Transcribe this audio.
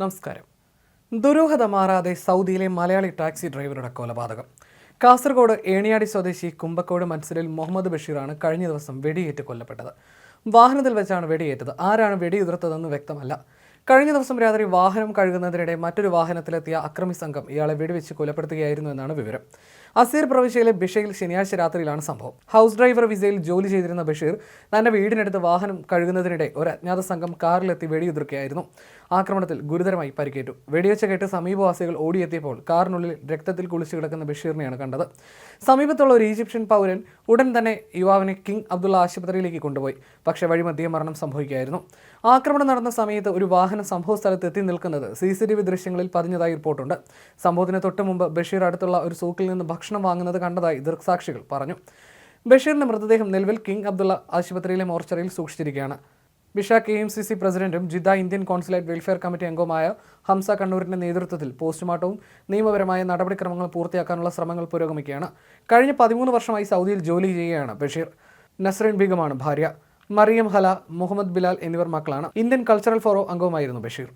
നമസ്കാരം. ദുരൂഹത മാറാതെ സൗദിയിലെ മലയാളി ടാക്സി ഡ്രൈവറുടെ കൊലപാതകം. കാസർഗോഡ് ഏണിയാടി സ്വദേശി കുമ്പക്കോട് മൻസലിൽ മുഹമ്മദ് ബഷീറാണ് കഴിഞ്ഞ ദിവസം വെടിയേറ്റ് കൊല്ലപ്പെട്ടത്. വാഹനത്തിൽ വെച്ചാണ് വെടിയേറ്റത്. ആരാണ് വെടിയുതിർത്തതെന്ന് വ്യക്തമല്ല. കഴിഞ്ഞ ദിവസം രാത്രി വാഹനം കഴുകുന്നതിനിടെ മറ്റൊരു വാഹനത്തിലെത്തിയ അക്രമി സംഘം ഇയാളെ വെടിവെച്ച് കൊലപ്പെടുത്തുകയായിരുന്നു എന്നാണ് വിവരം. അസീർ പ്രവിശ്യയിലെ ബിഷയിൽ ശനിയാഴ്ച രാത്രിയിലാണ് സംഭവം. ഹൗസ് ഡ്രൈവർ വിസയിൽ ജോലി ചെയ്തിരുന്ന ബഷീർ തന്റെ വീടിനടുത്ത് വാഹനം കഴുകുന്നതിനിടെ ഒരു അജ്ഞാത സംഘം കാറിലെത്തി വെടിയുതിർക്കുകയായിരുന്നു. ആക്രമണത്തിൽ ഗുരുതരമായി പരിക്കേറ്റു. വെടിവെച്ച കേട്ട് സമീപവാസികൾ ഓടിയെത്തിയപ്പോൾ കാറിനുള്ളിൽ രക്തത്തിൽ കുളിച്ചു കിടക്കുന്ന ബഷീറിനെയാണ് കണ്ടത്. സമീപത്തുള്ള ഒരു ഈജിപ്ഷ്യൻ പൗരൻ ഉടൻ തന്നെ യുവാവിനെ കിങ് അബ്ദുള്ള ആശുപത്രിയിലേക്ക് കൊണ്ടുപോയി. പക്ഷേ വഴിമധ്യേ മരണം സംഭവിക്കുകയായിരുന്നു. ആക്രമണം നടന്ന സമയത്ത് ഒരു വാഹനം സംഭവ സ്ഥലത്ത് എത്തി നിൽക്കുന്നത് സി സി ടി വി ദൃശ്യങ്ങളിൽ പതിഞ്ഞതായി റിപ്പോർട്ടുണ്ട്. സംഭവത്തിന് തൊട്ടുമുമ്പ് ബഷീർ അടുത്തുള്ള ഒരു സൂക്കിൽ നിന്ന് ഭക്ഷണം വാങ്ങുന്നത് കണ്ടതായി ദൃക്സാക്ഷികൾ പറഞ്ഞു. ബഷീറിന്റെ മൃതദേഹം നിലവിൽ കിങ് അബ്ദുള്ള ആശുപത്രിയിലെ മോർച്ചറിയിൽ സൂക്ഷിച്ചിരിക്കുകയാണ്. Bisha K M C C പ്രസിഡന്റും Jeddah Indian consulate welfare committee അംഗവുമായ ഹംസ കണ്ണൂരിന്റെ നേതൃത്വത്തിൽ പോസ്റ്റ്മോർട്ടവും നിയമപരമായ നടപടിക്രമങ്ങൾ പൂർത്തിയാക്കാനുള്ള ശ്രമങ്ങൾ പുരോഗമിക്കുകയാണ്. കഴിഞ്ഞ പതിമൂന്ന് വർഷമായി സൗദിയിൽ ജോലി ചെയ്യുകയാണ് ബഷീർ. നസ്രീൻ ബീഗമാണ് ഭാര്യ. മറിയം ഹല മുഹമ്മദ് ബിലാൽ എന്നിവർ മക്കളാണ്. ഇന്ത്യൻ കൾച്ചറൽ ഫോറം അംഗവുമായിരുന്നു ബഷീർ.